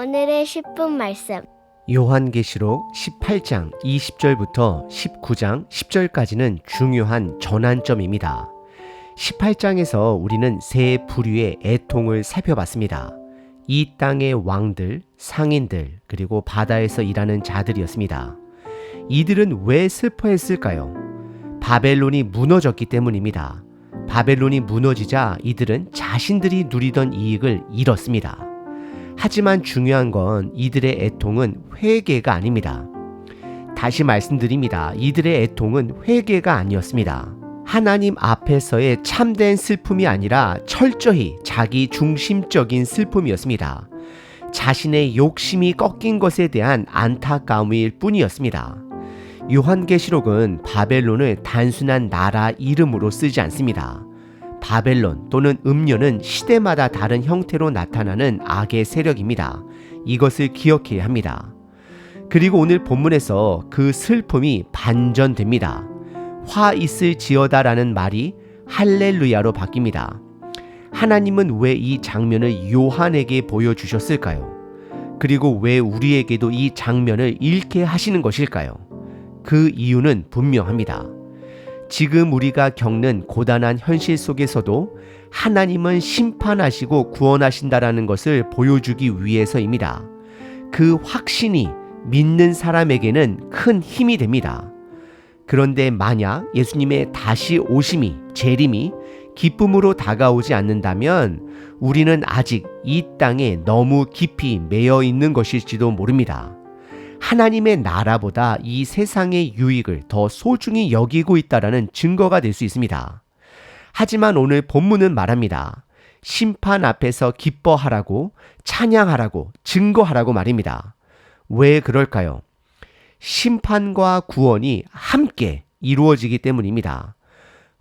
오늘의 10분 말씀. 요한계시록 18장 20절부터 19장 10절까지는 중요한 전환점입니다. 18장에서 우리는 세 부류의 애통을 살펴봤습니다. 이 땅의 왕들, 상인들, 그리고 바다에서 일하는 자들이었습니다. 이들은 왜 슬퍼했을까요? 바벨론이 무너졌기 때문입니다. 바벨론이 무너지자 이들은 자신들이 누리던 이익을 잃었습니다. 하지만 중요한 건 이들의 애통은 회개가 아닙니다. 다시 말씀드립니다. 이들의 애통은 회개가 아니었습니다. 하나님 앞에서의 참된 슬픔이 아니라 철저히 자기 중심적인 슬픔이었습니다. 자신의 욕심이 꺾인 것에 대한 안타까움일 뿐이었습니다. 요한계시록은 바벨론을 단순한 나라 이름으로 쓰지 않습니다. 바벨론 또는 음료는 시대마다 다른 형태로 나타나는 악의 세력입니다. 이것을 기억해야 합니다. 그리고 오늘 본문에서 그 슬픔이 반전됩니다. 화 있을 지어다 라는 말이 할렐루야로 바뀝니다. 하나님은 왜 이 장면을 요한에게 보여주셨을까요? 그리고 왜 우리에게도 이 장면을 읽게 하시는 것일까요? 그 이유는 분명합니다. 지금 우리가 겪는 고단한 현실 속에서도 하나님은 심판하시고 구원하신다라는 것을 보여주기 위해서입니다. 그 확신이 믿는 사람에게는 큰 힘이 됩니다. 그런데 만약 예수님의 다시 오심이, 재림이 기쁨으로 다가오지 않는다면 우리는 아직 이 땅에 너무 깊이 매여 있는 것일지도 모릅니다. 하나님의 나라보다 이 세상의 유익을 더 소중히 여기고 있다라는 증거가 될 수 있습니다. 하지만 오늘 본문은 말합니다. 심판 앞에서 기뻐하라고, 찬양하라고, 증거하라고 말입니다. 왜 그럴까요? 심판과 구원이 함께 이루어지기 때문입니다.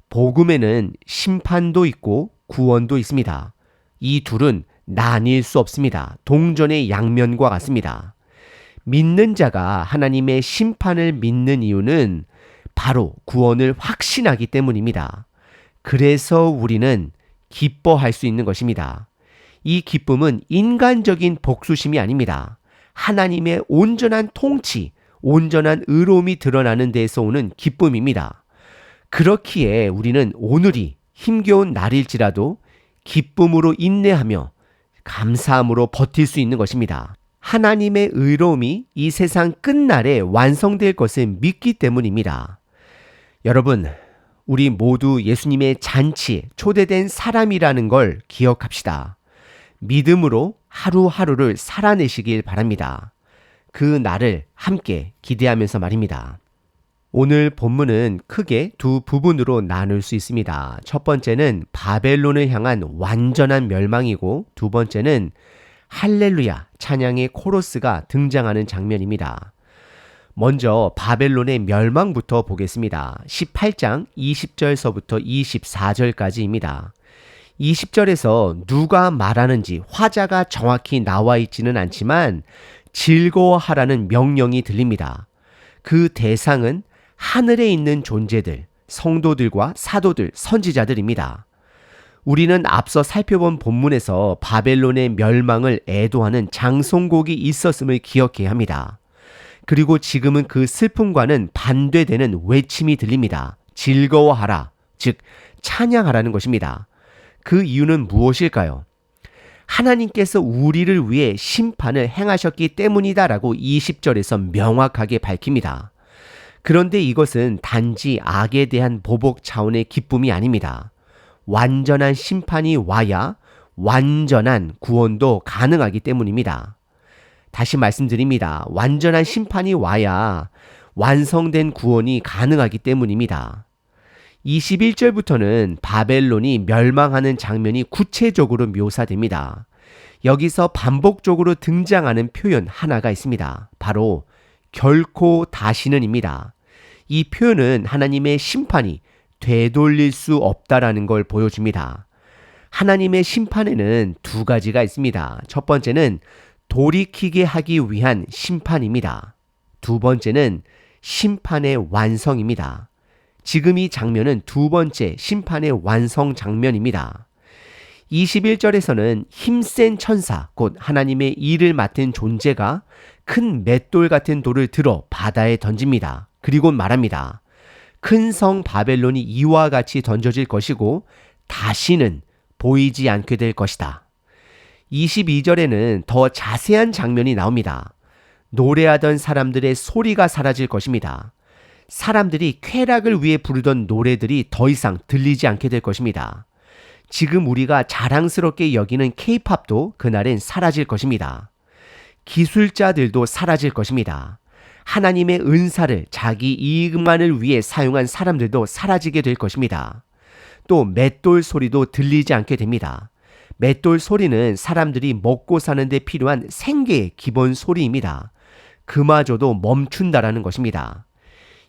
복음에는 심판도 있고 구원도 있습니다. 이 둘은 나뉠 수 없습니다. 동전의 양면과 같습니다. 믿는 자가 하나님의 심판을 믿는 이유는 바로 구원을 확신하기 때문입니다. 그래서 우리는 기뻐할 수 있는 것입니다. 이 기쁨은 인간적인 복수심이 아닙니다. 하나님의 온전한 통치, 온전한 의로움이 드러나는 데에서 오는 기쁨입니다. 그렇기에 우리는 오늘이 힘겨운 날일지라도 기쁨으로 인내하며 감사함으로 버틸 수 있는 것입니다. 하나님의 의로움이 이 세상 끝날에 완성될 것을 믿기 때문입니다. 여러분, 우리 모두 예수님의 잔치에 초대된 사람이라는 걸 기억합시다. 믿음으로 하루하루를 살아내시길 바랍니다. 그 날을 함께 기대하면서 말입니다. 오늘 본문은 크게 두 부분으로 나눌 수 있습니다. 첫 번째는 바벨론을 향한 완전한 멸망이고 두 번째는 할렐루야 찬양의 코러스가 등장하는 장면입니다. 먼저 바벨론의 멸망부터 보겠습니다. 18장 20절서부터 24절까지입니다. 20절에서 누가 말하는지 화자가 정확히 나와 있지는 않지만 즐거워하라는 명령이 들립니다. 그 대상은 하늘에 있는 존재들, 성도들과 사도들, 선지자들입니다. 우리는 앞서 살펴본 본문에서 바벨론의 멸망을 애도하는 장송곡이 있었음을 기억해야 합니다. 그리고 지금은 그 슬픔과는 반대되는 외침이 들립니다. 즐거워하라. 즉, 찬양하라는 것입니다. 그 이유는 무엇일까요? 하나님께서 우리를 위해 심판을 행하셨기 때문이다라고 20절에서 명확하게 밝힙니다. 그런데 이것은 단지 악에 대한 보복 차원의 기쁨이 아닙니다. 완전한 심판이 와야 완전한 구원도 가능하기 때문입니다. 다시 말씀드립니다. 완전한 심판이 와야 완성된 구원이 가능하기 때문입니다. 21절부터는 바벨론이 멸망하는 장면이 구체적으로 묘사됩니다. 여기서 반복적으로 등장하는 표현 하나가 있습니다. 바로 결코 다시는입니다. 이 표현은 하나님의 심판이 되돌릴 수 없다라는 걸 보여줍니다. 하나님의 심판에는 두 가지가 있습니다. 첫 번째는 돌이키게 하기 위한 심판입니다. 두 번째는 심판의 완성입니다. 지금 이 장면은 두 번째 심판의 완성 장면입니다. 21절에서는 힘센 천사, 곧 하나님의 일을 맡은 존재가 큰 맷돌 같은 돌을 들어 바다에 던집니다. 그리고 말합니다. 큰 성 바벨론이 이와 같이 던져질 것이고 다시는 보이지 않게 될 것이다. 22절에는 더 자세한 장면이 나옵니다. 노래하던 사람들의 소리가 사라질 것입니다. 사람들이 쾌락을 위해 부르던 노래들이 더 이상 들리지 않게 될 것입니다. 지금 우리가 자랑스럽게 여기는 케이팝도 그날엔 사라질 것입니다. 기술자들도 사라질 것입니다. 하나님의 은사를 자기 이익만을 위해 사용한 사람들도 사라지게 될 것입니다. 또 맷돌 소리도 들리지 않게 됩니다. 맷돌 소리는 사람들이 먹고 사는데 필요한 생계의 기본 소리입니다. 그마저도 멈춘다라는 것입니다.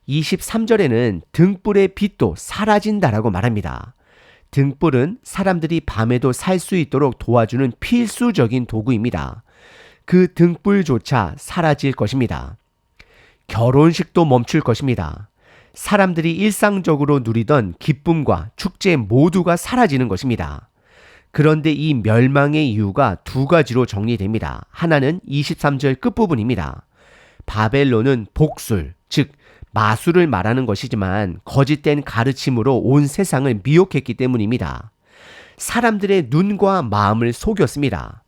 23절에는 등불의 빛도 사라진다라고 말합니다. 등불은 사람들이 밤에도 살 수 있도록 도와주는 필수적인 도구입니다. 그 등불조차 사라질 것입니다. 결혼식도 멈출 것입니다. 사람들이 일상적으로 누리던 기쁨과 축제 모두가 사라지는 것입니다. 그런데 이 멸망의 이유가 두 가지로 정리됩니다. 하나는 23절 끝부분입니다. 바벨론은 복술, 즉 마술을 말하는 것이지만 거짓된 가르침으로 온 세상을 미혹했기 때문입니다. 사람들의 눈과 마음을 속였습니다.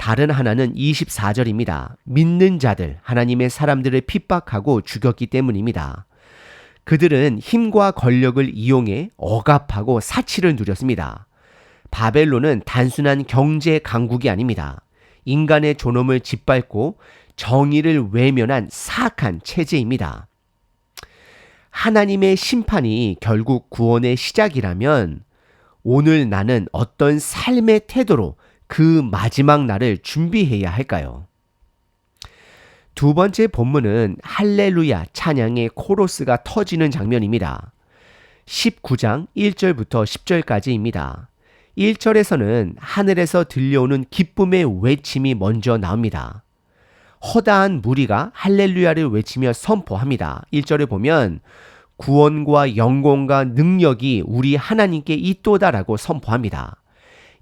다른 하나는 24절입니다. 믿는 자들, 하나님의 사람들을 핍박하고 죽였기 때문입니다. 그들은 힘과 권력을 이용해 억압하고 사치를 누렸습니다. 바벨론은 단순한 경제 강국이 아닙니다. 인간의 존엄을 짓밟고 정의를 외면한 사악한 체제입니다. 하나님의 심판이 결국 구원의 시작이라면 오늘 나는 어떤 삶의 태도로 그 마지막 날을 준비해야 할까요? 두 번째 본문은 할렐루야 찬양의 코로스가 터지는 장면입니다. 19장 1절부터 10절까지입니다. 1절에서는 하늘에서 들려오는 기쁨의 외침이 먼저 나옵니다. 허다한 무리가 할렐루야를 외치며 선포합니다. 1절에 보면 구원과 영광과 능력이 우리 하나님께 있도다라고 선포합니다.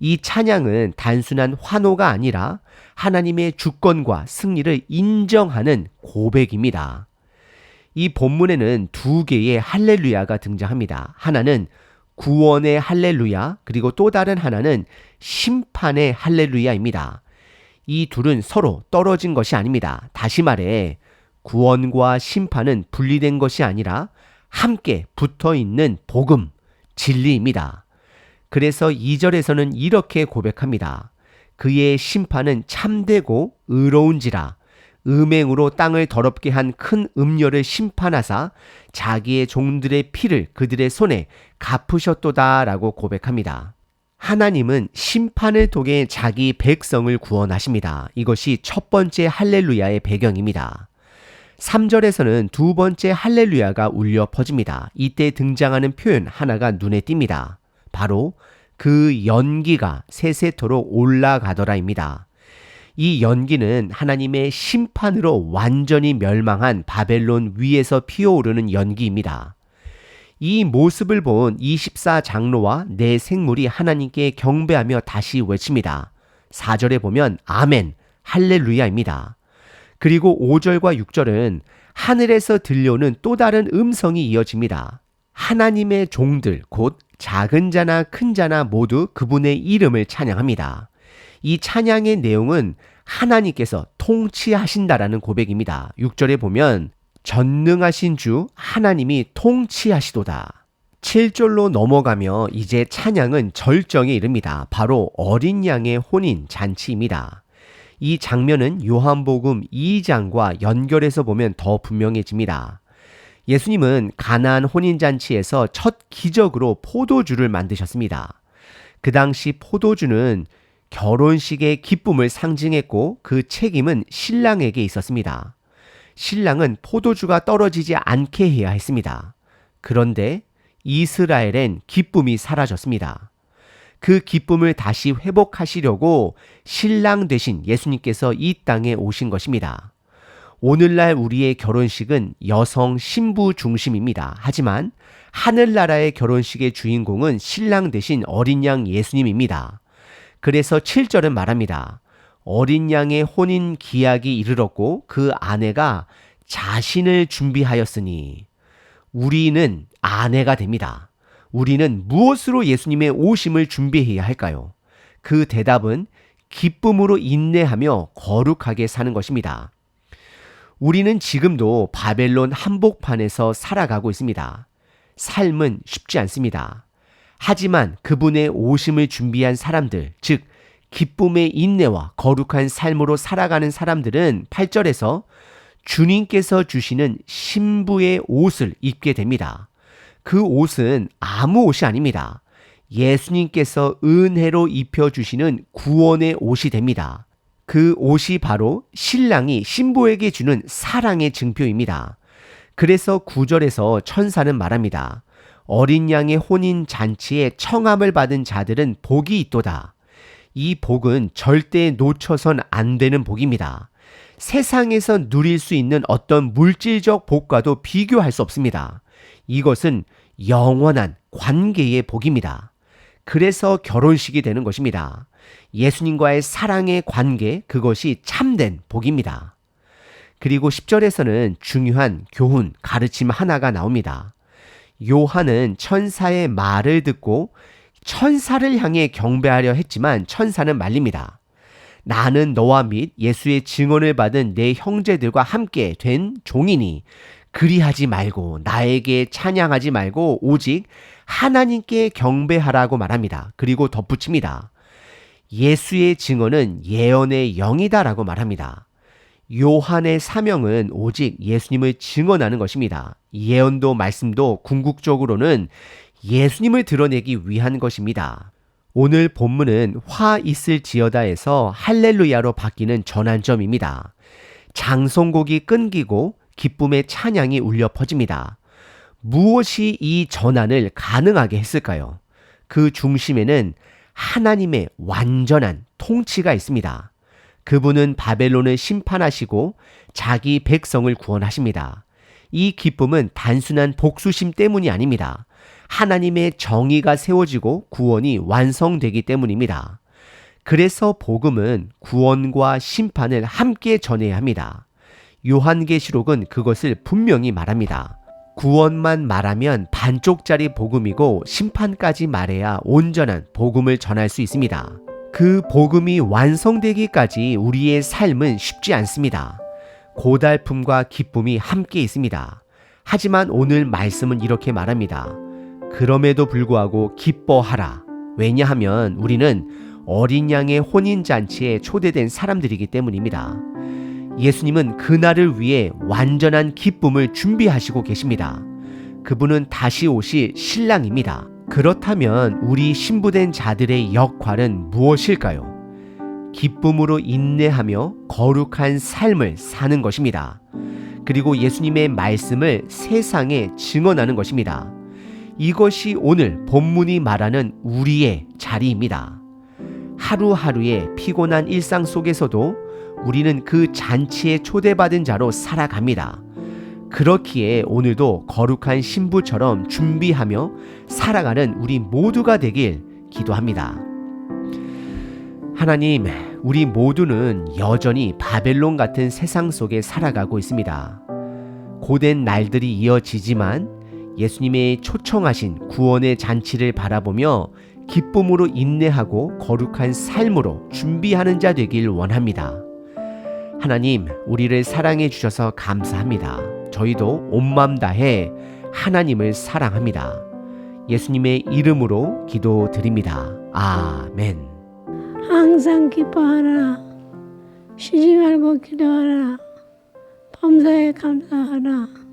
이 찬양은 단순한 환호가 아니라 하나님의 주권과 승리를 인정하는 고백입니다. 이 본문에는 두 개의 할렐루야가 등장합니다. 하나는 구원의 할렐루야, 그리고 또 다른 하나는 심판의 할렐루야입니다. 이 둘은 서로 떨어진 것이 아닙니다. 다시 말해, 구원과 심판은 분리된 것이 아니라 함께 붙어 있는 복음, 진리입니다. 그래서 2절에서는 이렇게 고백합니다. 그의 심판은 참되고 의로운지라 음행으로 땅을 더럽게 한 큰 음녀를 심판하사 자기의 종들의 피를 그들의 손에 갚으셨도다라고 고백합니다. 하나님은 심판을 통해 자기 백성을 구원하십니다. 이것이 첫 번째 할렐루야의 배경입니다. 3절에서는 두 번째 할렐루야가 울려 퍼집니다. 이때 등장하는 표현 하나가 눈에 띕니다. 바로 그 연기가 세세토록 올라가더라입니다. 이 연기는 하나님의 심판으로 완전히 멸망한 바벨론 위에서 피어오르는 연기입니다. 이 모습을 본 24장로와 내 생물이 하나님께 경배하며 다시 외칩니다. 4절에 보면 아멘, 할렐루야입니다. 그리고 5절과 6절은 하늘에서 들려오는 또 다른 음성이 이어집니다. 하나님의 종들, 곧 작은 자나 큰 자나 모두 그분의 이름을 찬양합니다. 이 찬양의 내용은 하나님께서 통치하신다라는 고백입니다. 6절에 보면 전능하신 주 하나님이 통치하시도다. 7절로 넘어가며 이제 찬양은 절정에 이릅니다. 바로 어린 양의 혼인 잔치입니다. 이 장면은 요한복음 2장과 연결해서 보면 더 분명해집니다. 예수님은 가나안 혼인잔치에서 첫 기적으로 포도주를 만드셨습니다. 그 당시 포도주는 결혼식의 기쁨을 상징했고 그 책임은 신랑에게 있었습니다. 신랑은 포도주가 떨어지지 않게 해야 했습니다. 그런데 이스라엘엔 기쁨이 사라졌습니다. 그 기쁨을 다시 회복하시려고 신랑 되신 예수님께서 이 땅에 오신 것입니다. 오늘날 우리의 결혼식은 여성 신부 중심입니다. 하지만 하늘나라의 결혼식의 주인공은 신랑 대신 어린 양 예수님입니다. 그래서 7절은 말합니다. 어린 양의 혼인 기약이 이르렀고 그 아내가 자신을 준비하였으니 우리는 아내가 됩니다. 우리는 무엇으로 예수님의 오심을 준비해야 할까요? 그 대답은 기쁨으로 인내하며 거룩하게 사는 것입니다. 우리는 지금도 바벨론 한복판에서 살아가고 있습니다. 삶은 쉽지 않습니다. 하지만 그분의 오심을 준비한 사람들, 즉, 기쁨의 인내와 거룩한 삶으로 살아가는 사람들은 8절에서 주님께서 주시는 신부의 옷을 입게 됩니다. 그 옷은 아무 옷이 아닙니다. 예수님께서 은혜로 입혀주시는 구원의 옷이 됩니다. 그 옷이 바로 신랑이 신부에게 주는 사랑의 증표입니다. 그래서 구절에서 천사는 말합니다. 어린 양의 혼인 잔치에 청함을 받은 자들은 복이 있도다. 이 복은 절대 놓쳐선 안 되는 복입니다. 세상에서 누릴 수 있는 어떤 물질적 복과도 비교할 수 없습니다. 이것은 영원한 관계의 복입니다. 그래서 결혼식이 되는 것입니다. 예수님과의 사랑의 관계, 그것이 참된 복입니다. 그리고 10절에서는 중요한 교훈, 가르침 하나가 나옵니다. 요한은 천사의 말을 듣고 천사를 향해 경배하려 했지만 천사는 말립니다. 나는 너와 및 예수의 증언을 받은 내 형제들과 함께 된 종이니 그리하지 말고 나에게 찬양하지 말고 오직 하나님께 경배하라고 말합니다. 그리고 덧붙입니다. 예수의 증언은 예언의 영이다라고 말합니다. 요한의 사명은 오직 예수님을 증언하는 것입니다. 예언도 말씀도 궁극적으로는 예수님을 드러내기 위한 것입니다. 오늘 본문은 화 있을 지어다에서 할렐루야로 바뀌는 전환점입니다. 장송곡이 끊기고 기쁨의 찬양이 울려 퍼집니다. 무엇이 이 전환을 가능하게 했을까요? 그 중심에는 하나님의 완전한 통치가 있습니다. 그분은 바벨론을 심판하시고 자기 백성을 구원하십니다. 이 기쁨은 단순한 복수심 때문이 아닙니다. 하나님의 정의가 세워지고 구원이 완성되기 때문입니다. 그래서 복음은 구원과 심판을 함께 전해야 합니다. 요한계시록은 그것을 분명히 말합니다. 구원만 말하면 반쪽짜리 복음이고 심판까지 말해야 온전한 복음을 전할 수 있습니다. 그 복음이 완성되기까지 우리의 삶은 쉽지 않습니다. 고달픔과 기쁨이 함께 있습니다. 하지만 오늘 말씀은 이렇게 말합니다. 그럼에도 불구하고 기뻐하라. 왜냐하면 우리는 어린 양의 혼인잔치에 초대된 사람들이기 때문입니다. 예수님은 그날을 위해 완전한 기쁨을 준비하시고 계십니다. 그분은 다시 오실 신랑입니다. 그렇다면 우리 신부된 자들의 역할은 무엇일까요? 기쁨으로 인내하며 거룩한 삶을 사는 것입니다. 그리고 예수님의 말씀을 세상에 증언하는 것입니다. 이것이 오늘 본문이 말하는 우리의 자리입니다. 하루하루의 피곤한 일상 속에서도 우리는 그 잔치에 초대받은 자로 살아갑니다. 그렇기에 오늘도 거룩한 신부처럼 준비하며 살아가는 우리 모두가 되길 기도합니다. 하나님, 우리 모두는 여전히 바벨론 같은 세상 속에 살아가고 있습니다. 고된 날들이 이어지지만 예수님의 초청하신 구원의 잔치를 바라보며 기쁨으로 인내하고 거룩한 삶으로 준비하는 자 되길 원합니다. 하나님, 우리를 사랑해 주셔서 감사합니다. 저희도 온맘 다해 하나님을 사랑합니다. 예수님의 이름으로 기도드립니다. 아멘. 항상 기뻐하라. 쉬지 말고 기도하라. 범사에 감사하라.